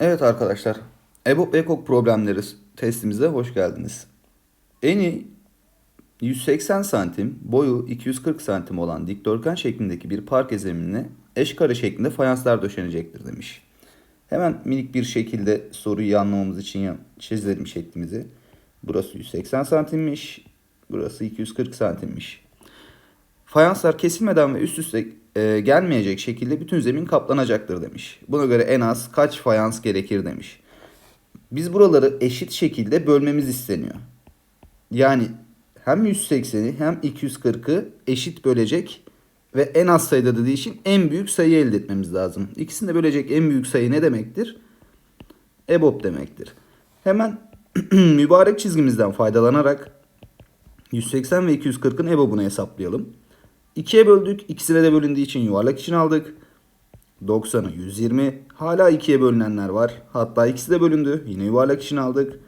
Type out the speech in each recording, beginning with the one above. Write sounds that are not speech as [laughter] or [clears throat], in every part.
Evet arkadaşlar, EBOB EKOK problemleri testimize hoş geldiniz. Eni 180 santim, boyu 240 santim olan dikdörtgen şeklindeki bir parke zeminine eş kare şeklinde fayanslar döşenecektir demiş. Hemen minik bir şekilde soruyu anlamamız için çizelim şeklimizi. Burası 180 santimmiş, burası 240 santimmiş. Fayanslar kesilmeden ve üst üste e, gelmeyecek şekilde bütün zemin kaplanacaktır demiş. Buna göre en az kaç fayans gerekir demiş. Biz buraları eşit şekilde bölmemiz isteniyor. Yani hem 180'i hem 240'ı eşit bölecek ve en az sayıda dediği için en büyük sayı elde etmemiz lazım. İkisini de bölecek en büyük sayı ne demektir? EBOB demektir. Hemen [clears throat] mübarek çizgimizden faydalanarak 180 ve 240'ın EBOB'unu hesaplayalım. 2'ye böldük. İkisine de bölündüğü için yuvarlak için aldık. 90'ı 120. Hala 2'ye bölünenler var. Hatta ikisi de bölündü. Yine yuvarlak için aldık.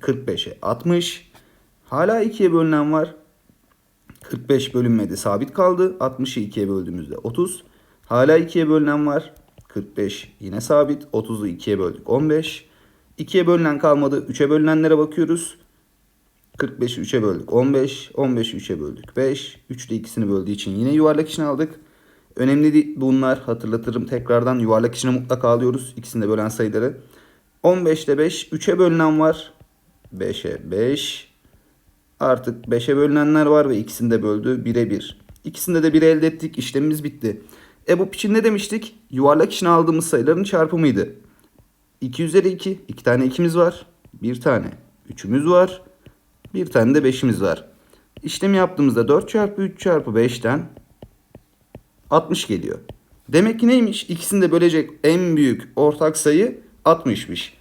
45'e 60. Hala 2'ye bölünen var. 45 bölünmedi sabit kaldı. 60'ı 2'ye böldüğümüzde 30. Hala 2'ye bölünen var. 45 yine sabit. 30'u 2'ye böldük 15. 2'ye bölünen kalmadı. 3'e bölünenlere bakıyoruz. 45'i 3'e böldük 15. 15'i 3'e böldük 5. 3 de ikisini böldüğü için yine yuvarlak içine aldık. Önemli bunlar hatırlatırım tekrardan yuvarlak içine mutlaka alıyoruz. İkisini de bölen sayıları. 15'te 5 3'e bölünen var. 5'e 5. Artık 5'e bölünenler var ve ikisini de böldü 1'e 1. İkisinde de 1 elde ettik işlemimiz bitti. EBOB için ne demiştik? Yuvarlak içine aldığımız sayıların çarpımıydı. 2 üzeri 2. 2 tane 2'miz var. 1 tane 3'ümüz var. Bir tane de 5'imiz var. İşlemi yaptığımızda 4 çarpı 3 çarpı 5'ten 60 geliyor. Demek ki neymiş? İkisini de bölecek en büyük ortak sayı 60'mış.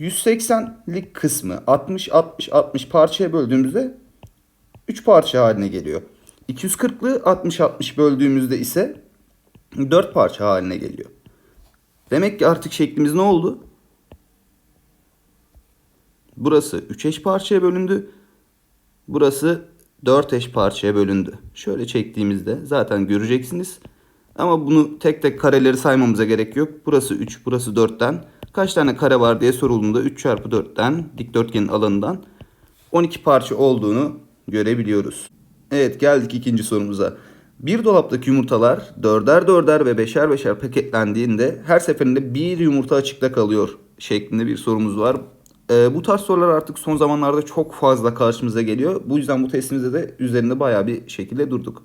180'lik kısmı 60 60 60 parçaya böldüğümüzde 3 parça haline geliyor. 240'lı 60 60 böldüğümüzde ise 4 parça haline geliyor. Demek ki artık şeklimiz ne oldu? Burası 3 eş parçaya bölündü. Burası 4 eş parçaya bölündü. Şöyle çektiğimizde zaten göreceksiniz. Ama bunu tek tek kareleri saymamıza gerek yok. Burası 3, burası 4'ten. Kaç tane kare var diye sorulduğunda 3 çarpı 4'ten dikdörtgenin alanından 12 parça olduğunu görebiliyoruz. Evet geldik ikinci sorumuza. Bir dolaptaki yumurtalar dörder dörder ve beşer beşer paketlendiğinde her seferinde bir yumurta açıkta kalıyor şeklinde bir sorumuz var. Ee, bu tarz sorular artık son zamanlarda çok fazla karşımıza geliyor. Bu yüzden bu testimizde de üzerinde bayağı bir şekilde durduk.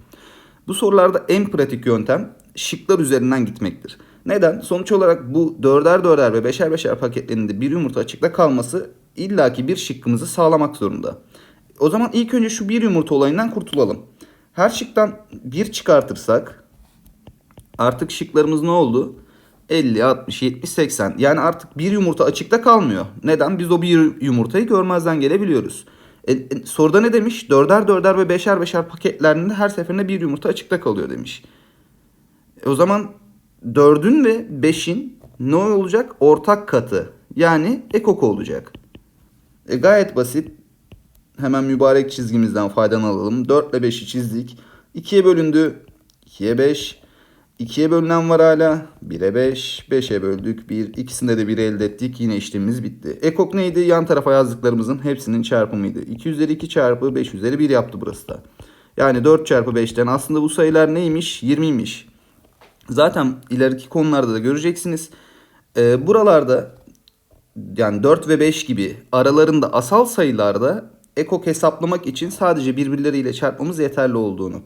Bu sorularda en pratik yöntem şıklar üzerinden gitmektir. Neden? Sonuç olarak bu dörder dörder ve beşer beşer paketlerinde bir yumurta açıkta kalması illaki bir şıkkımızı sağlamak zorunda. O zaman ilk önce şu bir yumurta olayından kurtulalım. Her şıktan bir çıkartırsak artık şıklarımız ne oldu? 50, 60, 70, 80. Yani artık bir yumurta açıkta kalmıyor. Neden? Biz o bir yumurtayı görmezden gelebiliyoruz. E, e, soruda ne demiş? Dörder dörder ve beşer beşer paketlerinde her seferinde bir yumurta açıkta kalıyor demiş. E, o zaman 4'ün ve 5'in ne olacak? Ortak katı. Yani ekok olacak. E, gayet basit. Hemen mübarek çizgimizden faydalanalım. 4 ile 5'i çizdik. 2'ye bölündü. 2'ye 5. 2'ye bölünen var hala. 1'e 5. 5'e böldük. 1. İkisinde de 1 elde ettik. Yine işlemimiz bitti. Ekok neydi? Yan tarafa yazdıklarımızın hepsinin çarpımıydı. 2 üzeri 2 çarpı 5 üzeri 1 yaptı burası da. Yani 4 çarpı 5'ten aslında bu sayılar neymiş? 20'ymiş. Zaten ileriki konularda da göreceksiniz. Ee, buralarda yani 4 ve 5 gibi aralarında asal sayılarda ekok hesaplamak için sadece birbirleriyle çarpmamız yeterli olduğunu.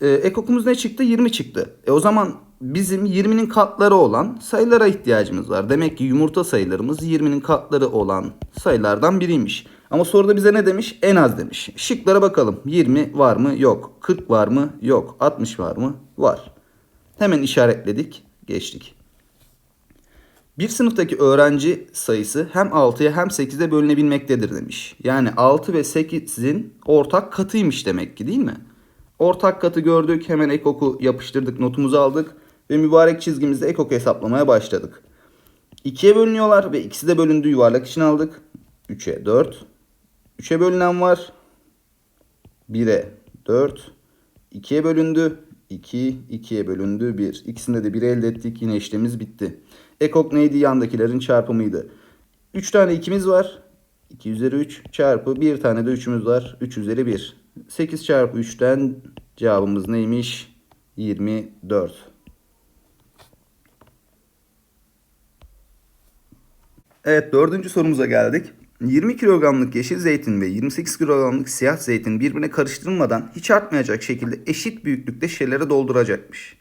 Ee, ekokumuz ne çıktı? 20 çıktı. E o zaman bizim 20'nin katları olan sayılara ihtiyacımız var. Demek ki yumurta sayılarımız 20'nin katları olan sayılardan biriymiş. Ama soruda bize ne demiş? En az demiş. Şıklara bakalım. 20 var mı? Yok. 40 var mı? Yok. 60 var mı? Var. Hemen işaretledik. Geçtik. Bir sınıftaki öğrenci sayısı hem 6'ya hem 8'e bölünebilmektedir demiş. Yani 6 ve 8'in ortak katıymış demek ki değil mi? Ortak katı gördük. Hemen ekoku yapıştırdık. Notumuzu aldık. Ve mübarek çizgimizde ekoku hesaplamaya başladık. 2'ye bölünüyorlar ve ikisi de bölündü. Yuvarlak için aldık. 3'e 4. 3'e bölünen var. 1'e 4. 2'ye bölündü. 2, 2'ye bölündü 1. İkisinde de 1 elde ettik. Yine işlemimiz bitti. Ekok neydi? Yandakilerin çarpımıydı. 3 tane 2'miz var. 2 üzeri 3 çarpı 1 tane de 3'ümüz var. 3 üzeri 1. 8 çarpı 3'ten cevabımız neymiş? 24. Evet dördüncü sorumuza geldik. 20 kilogramlık yeşil zeytin ve 28 kilogramlık siyah zeytin birbirine karıştırılmadan hiç artmayacak şekilde eşit büyüklükte şişelere dolduracakmış.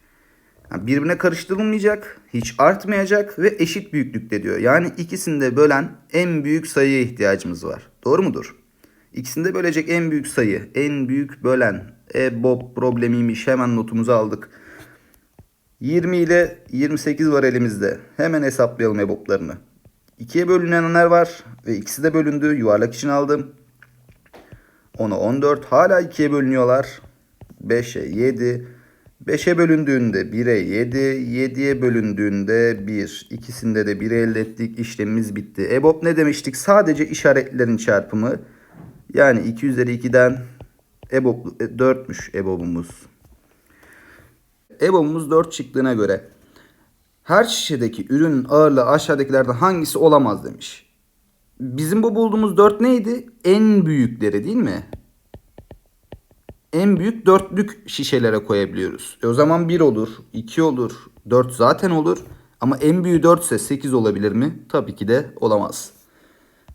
Yani birbirine karıştırılmayacak, hiç artmayacak ve eşit büyüklükte diyor. Yani ikisini de bölen en büyük sayıya ihtiyacımız var. Doğru mudur? İkisini de bölecek en büyük sayı, en büyük bölen. EBOB problemiymiş hemen notumuzu aldık. 20 ile 28 var elimizde. Hemen hesaplayalım EBOB'larını. 2'ye bölünenler var ve ikisi de bölündü. Yuvarlak için aldım. 10'a 14 hala 2'ye bölünüyorlar. 5'e 7. 5'e bölündüğünde 1'e 7. 7'ye bölündüğünde 1. İkisinde de 1 elde ettik. İşlemimiz bitti. EBOB ne demiştik? Sadece işaretlerin çarpımı. Yani 2 üzeri 2'den EBOB 4'müş EBOB'umuz. EBOB'umuz 4 çıktığına göre her şişedeki ürünün ağırlığı aşağıdakilerden hangisi olamaz demiş. Bizim bu bulduğumuz 4 neydi? En büyükleri değil mi? En büyük dörtlük şişelere koyabiliyoruz. E o zaman 1 olur, 2 olur, 4 zaten olur. Ama en büyüğü 4 ise 8 olabilir mi? Tabii ki de olamaz.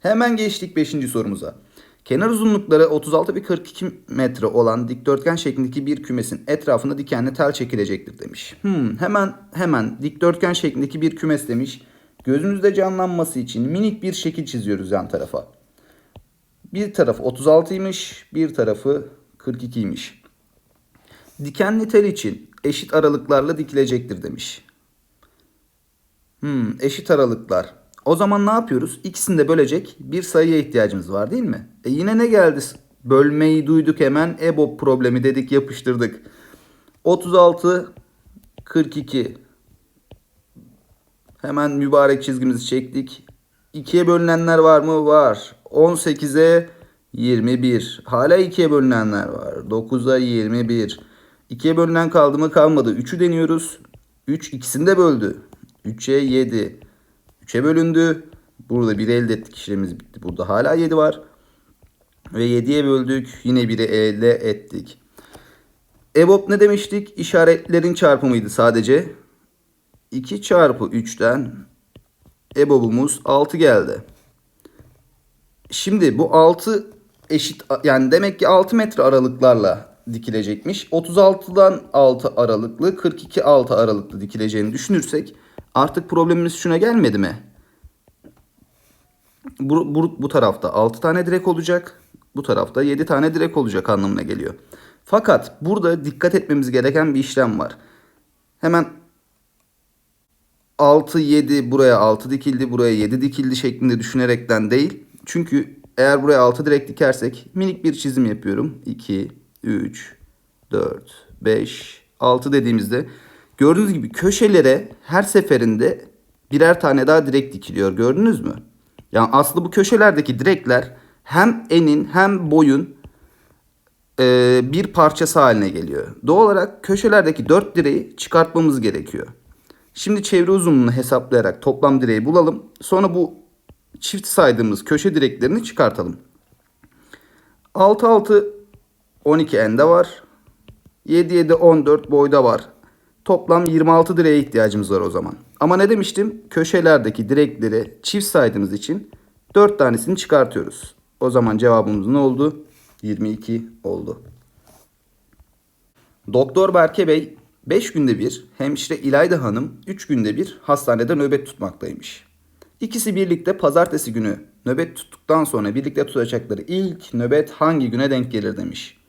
Hemen geçtik 5. sorumuza. Kenar uzunlukları 36 ve 42 metre olan dikdörtgen şeklindeki bir kümesin etrafında dikenli tel çekilecektir demiş. Hmm, hemen hemen dikdörtgen şeklindeki bir kümes demiş. Gözünüzde canlanması için minik bir şekil çiziyoruz yan tarafa. Bir tarafı 36'ymış, bir tarafı 42'ymiş. Dikenli tel için eşit aralıklarla dikilecektir demiş. Hmm, eşit aralıklar. O zaman ne yapıyoruz? İkisini de bölecek bir sayıya ihtiyacımız var değil mi? E yine ne geldi? Bölmeyi duyduk hemen. EBOB problemi dedik yapıştırdık. 36 42 Hemen mübarek çizgimizi çektik. 2'ye bölünenler var mı? Var. 18'e 21. Hala 2'ye bölünenler var. 9'a 21. 2'ye bölünen kaldı mı? Kalmadı. 3'ü deniyoruz. 3 ikisini de böldü. 3'e 7. 3'e bölündü. Burada 1 elde ettik. İşlemimiz bitti. Burada hala 7 var. Ve 7'ye böldük. Yine 1'i elde ettik. EBOB ne demiştik? İşaretlerin çarpımıydı sadece. 2 çarpı 3'ten EBOB'umuz 6 geldi. Şimdi bu 6 eşit yani demek ki 6 metre aralıklarla dikilecekmiş. 36'dan 6 aralıklı 42 6 aralıklı dikileceğini düşünürsek artık problemimiz şuna gelmedi mi? Bu, bu, bu tarafta 6 tane direk olacak. Bu tarafta 7 tane direk olacak anlamına geliyor. Fakat burada dikkat etmemiz gereken bir işlem var. Hemen 6 7 buraya 6 dikildi, buraya 7 dikildi şeklinde düşünerekten değil. Çünkü eğer buraya 6 direkt dikersek minik bir çizim yapıyorum. 2 3 4 5 6 dediğimizde gördüğünüz gibi köşelere her seferinde birer tane daha direk dikiliyor. Gördünüz mü? Yani aslında bu köşelerdeki direkler hem enin hem boyun e, bir parçası haline geliyor. Doğal olarak köşelerdeki dört direği çıkartmamız gerekiyor. Şimdi çevre uzunluğunu hesaplayarak toplam direği bulalım. Sonra bu çift saydığımız köşe direklerini çıkartalım. 6 6 12 ende var. 7 7 14 boyda var. Toplam 26 direğe ihtiyacımız var o zaman. Ama ne demiştim? Köşelerdeki direkleri çift saydığımız için 4 tanesini çıkartıyoruz. O zaman cevabımız ne oldu? 22 oldu. Doktor Berke Bey 5 günde bir, hemşire İlayda Hanım 3 günde bir hastanede nöbet tutmaktaymış. İkisi birlikte pazartesi günü nöbet tuttuktan sonra birlikte tutacakları ilk nöbet hangi güne denk gelir demiş.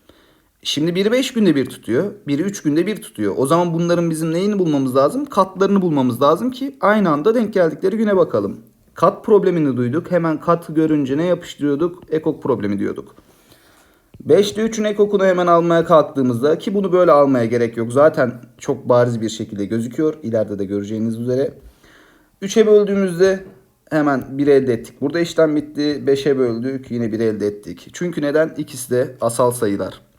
Şimdi biri 5 günde bir tutuyor, biri 3 günde bir tutuyor. O zaman bunların bizim neyini bulmamız lazım? Katlarını bulmamız lazım ki aynı anda denk geldikleri güne bakalım. Kat problemini duyduk. Hemen kat görünce ne yapıştırıyorduk? Ekok problemi diyorduk. 5'te 3'ün ekokunu hemen almaya kalktığımızda ki bunu böyle almaya gerek yok. Zaten çok bariz bir şekilde gözüküyor. İleride de göreceğiniz üzere. 3'e böldüğümüzde hemen 1 elde ettik. Burada işlem bitti. 5'e böldük. Yine 1 elde ettik. Çünkü neden? İkisi de asal sayılar.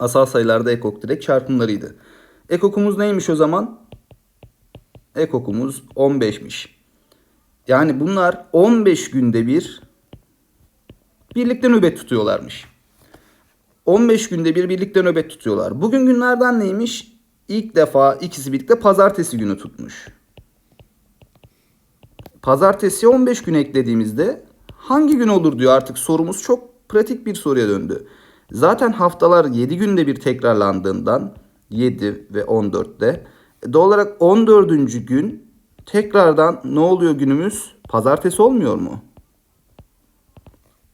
Asal sayılarda ekok direkt çarpımlarıydı. Ekokumuz neymiş o zaman? Ekokumuz 15'miş. Yani bunlar 15 günde bir birlikte nöbet tutuyorlarmış. 15 günde bir birlikte nöbet tutuyorlar. Bugün günlerden neymiş? İlk defa ikisi birlikte pazartesi günü tutmuş. Pazartesi 15 gün eklediğimizde hangi gün olur diyor artık sorumuz çok pratik bir soruya döndü. Zaten haftalar 7 günde bir tekrarlandığından 7 ve 14'te e, doğal olarak 14. gün tekrardan ne oluyor günümüz? Pazartesi olmuyor mu?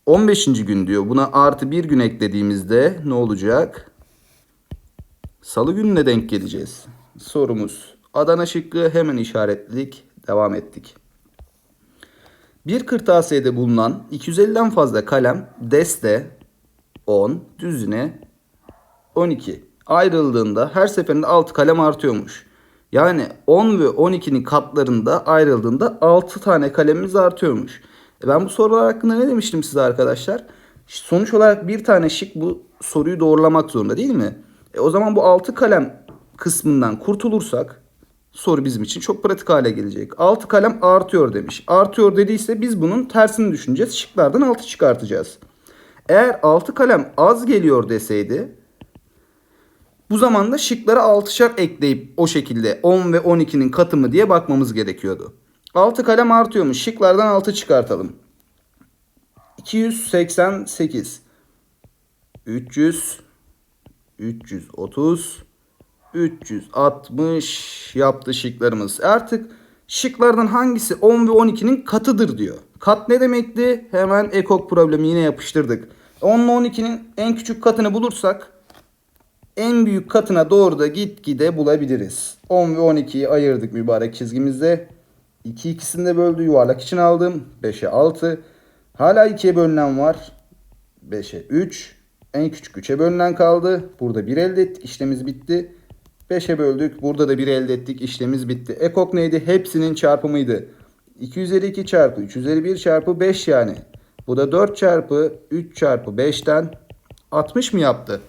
15. gün diyor. Buna artı bir gün eklediğimizde ne olacak? Salı gününe denk geleceğiz. Sorumuz Adana şıkkı hemen işaretledik. Devam ettik. Bir kırtasiyede bulunan 250'den fazla kalem deste 10, düzine 12 ayrıldığında her seferinde 6 kalem artıyormuş. Yani 10 ve 12'nin katlarında ayrıldığında 6 tane kalemimiz artıyormuş. E ben bu sorular hakkında ne demiştim size arkadaşlar? Sonuç olarak bir tane şık bu soruyu doğrulamak zorunda değil mi? E o zaman bu 6 kalem kısmından kurtulursak soru bizim için çok pratik hale gelecek. 6 kalem artıyor demiş. Artıyor dediyse biz bunun tersini düşüneceğiz. Şıklardan 6 çıkartacağız. Eğer 6 kalem az geliyor deseydi bu zaman da şıklara 6'şar ekleyip o şekilde 10 ve 12'nin katı mı diye bakmamız gerekiyordu. 6 kalem artıyormuş. Şıklardan 6 çıkartalım. 288 300 330 360 yaptı şıklarımız. Artık şıklardan hangisi 10 ve 12'nin katıdır diyor. Kat ne demekti? Hemen ekok problemi yine yapıştırdık. 10 ile 12'nin en küçük katını bulursak en büyük katına doğru da gitgide bulabiliriz. 10 ve 12'yi ayırdık mübarek çizgimizde. 2 ikisini de böldü yuvarlak için aldım. 5'e 6. Hala 2'ye bölünen var. 5'e 3. En küçük 3'e bölünen kaldı. Burada 1 elde ettik. İşlemimiz bitti. 5'e böldük. Burada da 1 elde ettik. İşlemimiz bitti. Ekok neydi? Hepsinin çarpımıydı. 2 üzeri 2 çarpı 3 üzeri 1 çarpı 5 yani. Bu da 4 çarpı 3 çarpı 5'ten 60 mı yaptı?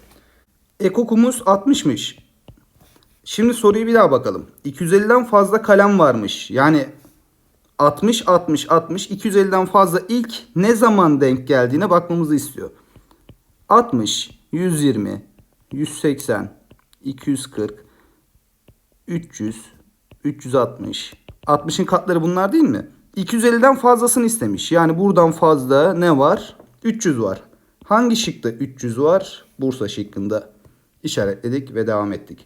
Ekokumuz 60'mış. Şimdi soruyu bir daha bakalım. 250'den fazla kalem varmış. Yani 60 60 60 250'den fazla ilk ne zaman denk geldiğine bakmamızı istiyor. 60 120 180 240 300 360 60'ın katları bunlar değil mi? 250'den fazlasını istemiş. Yani buradan fazla ne var? 300 var. Hangi şıkta 300 var? Bursa şıkkında işaretledik ve devam ettik.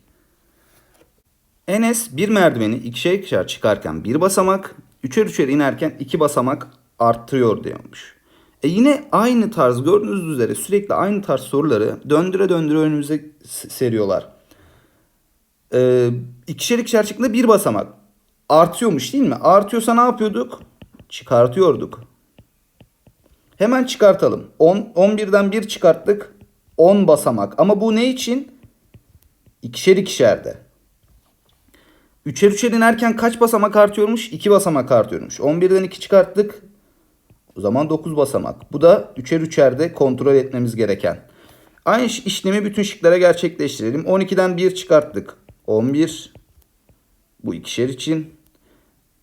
Enes bir merdiveni ikişer ikişer çıkarken bir basamak, üçer üçer inerken iki basamak arttırıyor diyormuş. E yine aynı tarz gördüğünüz üzere sürekli aynı tarz soruları döndüre döndüre önümüze seriyorlar. Ee, ikişer ikişer çıktığında bir basamak artıyormuş değil mi? Artıyorsa ne yapıyorduk? Çıkartıyorduk. Hemen çıkartalım. 10, 11'den 1 çıkarttık. 10 basamak. Ama bu ne için? İkişer ikişerde. Üçer üçer inerken kaç basamak artıyormuş? 2 basamak artıyormuş. 11'den 2 çıkarttık. O zaman 9 basamak. Bu da üçer üçerde kontrol etmemiz gereken. Aynı işlemi bütün şıklara gerçekleştirelim. 12'den 1 çıkarttık. 11. Bu ikişer için.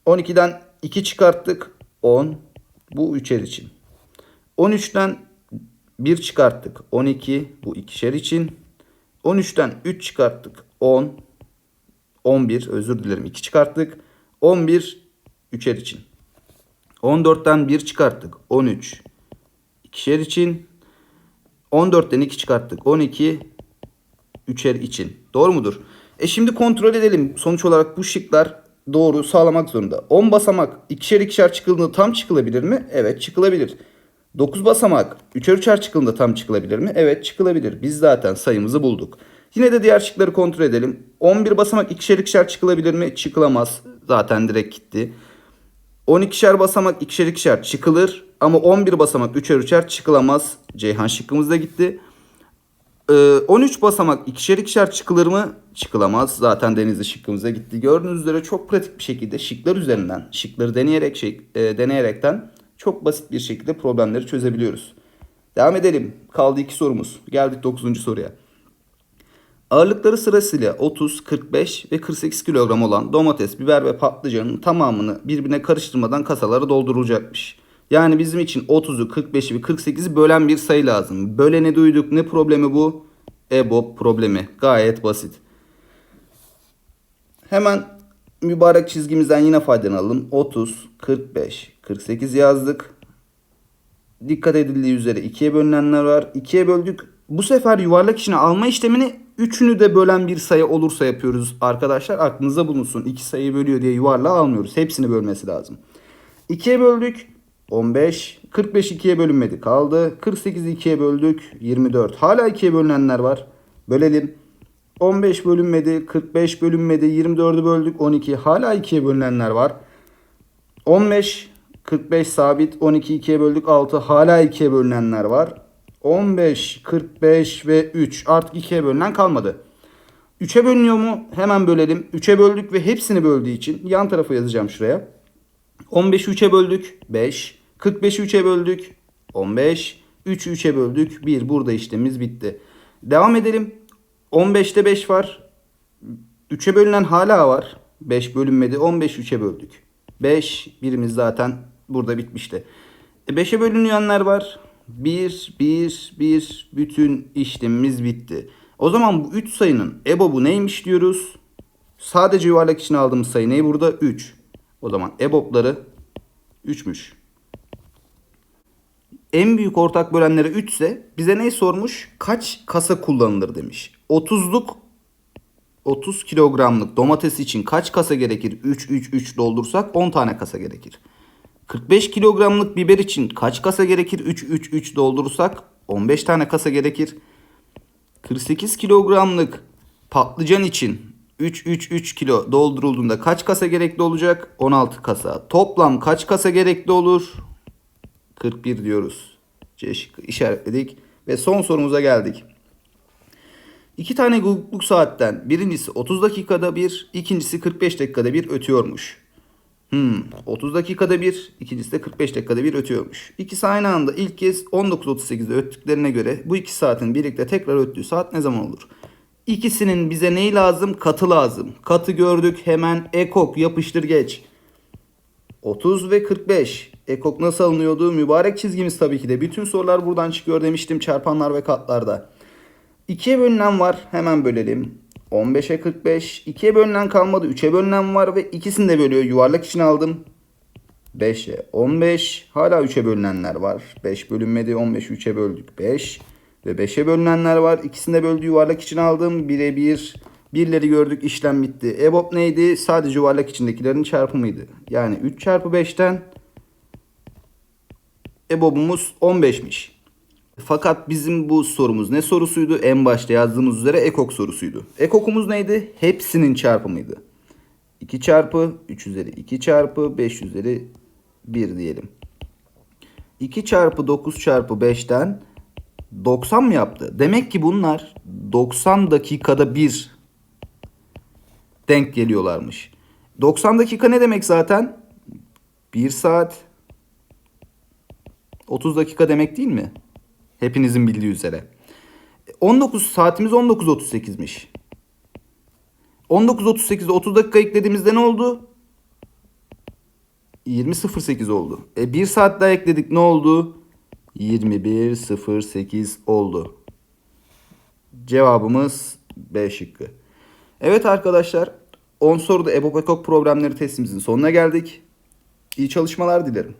12'den 2 çıkarttık. 10. Bu üçer için. 13'ten 1 çıkarttık. 12. Bu ikişer için. 13'ten 3 çıkarttık. 10. 11 özür dilerim 2 çıkarttık. 11 üçer için. 14'ten 1 çıkarttık. 13 ikişer için. 14'ten 2 çıkarttık. 12 üçer için. Doğru mudur? E şimdi kontrol edelim. Sonuç olarak bu şıklar doğru sağlamak zorunda. 10 basamak ikişer ikişer çıkıldığında tam çıkılabilir mi? Evet çıkılabilir. 9 basamak 3'er 3'er çıkıldığında tam çıkılabilir mi? Evet çıkılabilir. Biz zaten sayımızı bulduk. Yine de diğer şıkları kontrol edelim. 11 basamak ikişer ikişer çıkılabilir mi? Çıkılamaz. Zaten direkt gitti. 12'şer basamak ikişer ikişer çıkılır. Ama 11 basamak 3'er 3'er çıkılamaz. Ceyhan şıkkımız da gitti. Ee, 13 basamak ikişer ikişer çıkılır mı? Çıkılamaz. Zaten denizli şıkkımıza gitti. Gördüğünüz üzere çok pratik bir şekilde şıklar üzerinden, şıkları deneyerek şey, e, deneyerekten çok basit bir şekilde problemleri çözebiliyoruz. Devam edelim. Kaldı iki sorumuz. Geldik 9. soruya. Ağırlıkları sırasıyla 30, 45 ve 48 kilogram olan domates, biber ve patlıcanın tamamını birbirine karıştırmadan kasalara doldurulacakmış. Yani bizim için 30'u, 45'i ve 48'i bölen bir sayı lazım. Böleni duyduk. Ne problemi bu? EBOB problemi. Gayet basit. Hemen mübarek çizgimizden yine faydalanalım. 30, 45, 48 yazdık. Dikkat edildiği üzere ikiye bölünenler var. İkiye böldük. Bu sefer yuvarlak içine alma işlemini üçünü de bölen bir sayı olursa yapıyoruz arkadaşlar. Aklınızda bulunsun. İki sayıyı bölüyor diye yuvarlağı almıyoruz. Hepsini bölmesi lazım. 2'ye böldük. 15. 45 2'ye bölünmedi kaldı. 48'i 2'ye böldük. 24. Hala 2'ye bölünenler var. Bölelim. 15 bölünmedi. 45 bölünmedi. 24'ü böldük. 12. Hala 2'ye bölünenler var. 15, 45 sabit. 12 2'ye böldük 6. Hala 2'ye bölünenler var. 15, 45 ve 3. Artık 2'ye bölünen kalmadı. 3'e bölünüyor mu? Hemen bölelim. 3'e böldük ve hepsini böldüğü için yan tarafa yazacağım şuraya. 15'i 3'e böldük 5. 45'i 3'e böldük 15. 3'ü 3'e böldük 1. Burada işlemimiz bitti. Devam edelim. 15'te 5 var. 3'e bölünen hala var. 5 bölünmedi. 15 3'e böldük. 5 birimiz zaten burada bitmişti. E 5'e bölünüyenler var. 1 1 1 bütün işlemimiz bitti. O zaman bu 3 sayının EBOB'u neymiş diyoruz? Sadece yuvarlak içine aldığımız sayı ne burada? 3. O zaman EBOB'ları 3'müş. En büyük ortak bölenleri 3 ise bize ne sormuş? Kaç kasa kullanılır demiş. 30'luk 30 kilogramlık domates için kaç kasa gerekir? 3 3 3 doldursak 10 tane kasa gerekir. 45 kilogramlık biber için kaç kasa gerekir? 3 3 3 doldurursak 15 tane kasa gerekir. 48 kilogramlık patlıcan için 3 3 3 kilo doldurulduğunda kaç kasa gerekli olacak? 16 kasa. Toplam kaç kasa gerekli olur? 41 diyoruz. C şıkkı işaretledik ve son sorumuza geldik. İki tane Google'luk saatten birincisi 30 dakikada bir, ikincisi 45 dakikada bir ötüyormuş. Hmm, 30 dakikada bir, ikincisi de 45 dakikada bir ötüyormuş. İkisi aynı anda ilk kez 19.38'de öttüklerine göre bu iki saatin birlikte tekrar öttüğü saat ne zaman olur? İkisinin bize neyi lazım? Katı lazım. Katı gördük hemen ekok yapıştır geç. 30 ve 45. Ekok nasıl alınıyordu? Mübarek çizgimiz tabii ki de. Bütün sorular buradan çıkıyor demiştim çarpanlar ve katlarda. 2'ye bölünen var. Hemen bölelim. 15'e 45. 2'ye bölünen kalmadı. 3'e bölünen var ve ikisini de bölüyor. Yuvarlak için aldım. 5'e 15. Hala 3'e bölünenler var. 5 bölünmedi. 15'i 3'e böldük. 5. Ve 5'e bölünenler var. İkisini de böldü. Yuvarlak için aldım. 1'e 1. Birleri gördük. işlem bitti. EBOB neydi? Sadece yuvarlak içindekilerin çarpımıydı. Yani 3 çarpı 5'ten EBOB'umuz 15'miş. Fakat bizim bu sorumuz ne sorusuydu? En başta yazdığımız üzere ekok sorusuydu. Ekokumuz neydi? Hepsinin çarpımıydı. 2 çarpı 3 üzeri 2 çarpı 5 üzeri 1 diyelim. 2 çarpı 9 çarpı 5'ten 90 mı yaptı? Demek ki bunlar 90 dakikada bir denk geliyorlarmış. 90 dakika ne demek zaten? 1 saat 30 dakika demek değil mi? Hepinizin bildiği üzere. 19 saatimiz 19.38'miş. 19.38'de 30 dakika eklediğimizde ne oldu? 20.08 oldu. E 1 saat daha ekledik ne oldu? 21.08 oldu. Cevabımız B şıkkı. Evet arkadaşlar 10 soruda EBOB Ekok problemleri testimizin sonuna geldik. İyi çalışmalar dilerim.